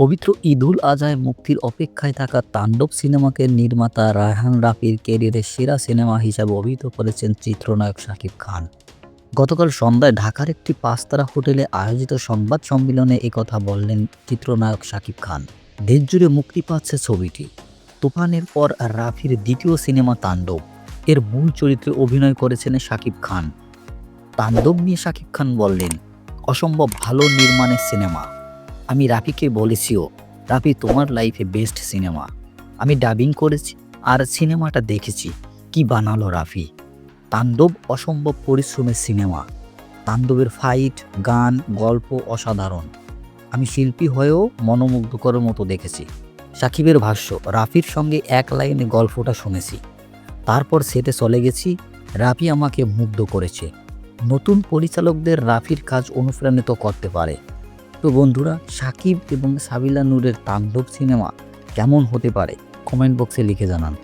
পবিত্র ঈদুল আজহায় মুক্তির অপেক্ষায় থাকা তাণ্ডব সিনেমাকে নির্মাতা রায়হান রাফির ক্যারিয়ারের সেরা সিনেমা হিসাবে অভিহিত করেছেন চিত্রনায়ক শাকিব খান। গতকাল সন্ধ্যায় ঢাকার একটি পাঁচতারা হোটেলে আয়োজিত সংবাদ সম্মেলনে একথা বললেন চিত্রনায়ক শাকিব খান। দেশজুড়ে মুক্তি পাচ্ছে ছবিটি। তুফানের পর রাফির দ্বিতীয় সিনেমা তাণ্ডব। এর মূল চরিত্রে অভিনয় করেছেন শাকিব খান। তাণ্ডব নিয়ে শাকিব খান বললেন, অসম্ভব ভালো নির্মাণের সিনেমা। আমি রাফিকে বলেছিও, রাফি, তোমার লাইফে বেস্ট সিনেমা আমি ডাবিং করেছি আর সিনেমাটা দেখেছি। কি বানালো রাফি? তাণ্ডব অসম্ভব পরিশ্রমের সিনেমা তাণ্ডবের ফাইট গান, গল্প অসাধারণ। আমি শিল্পী হয়েও মনোমুগ্ধকর মতো দেখেছি। সাকিবের ভাষ্য, রাফির সঙ্গে এক লাইনে গল্পটা শুনেছি। তারপর সেটে চলে গেছি। রাফি আমাকে মুগ্ধ করেছে। নতুন পরিচালকদের রাফির কাজ অনুপ্রাণিত করতে পারে। তো বন্ধুরা, সাকিব এবং সাবিলা নূরের তাণ্ডব সিনেমা কেমন হতে পারে? কমেন্ট বক্সে লিখে জানান।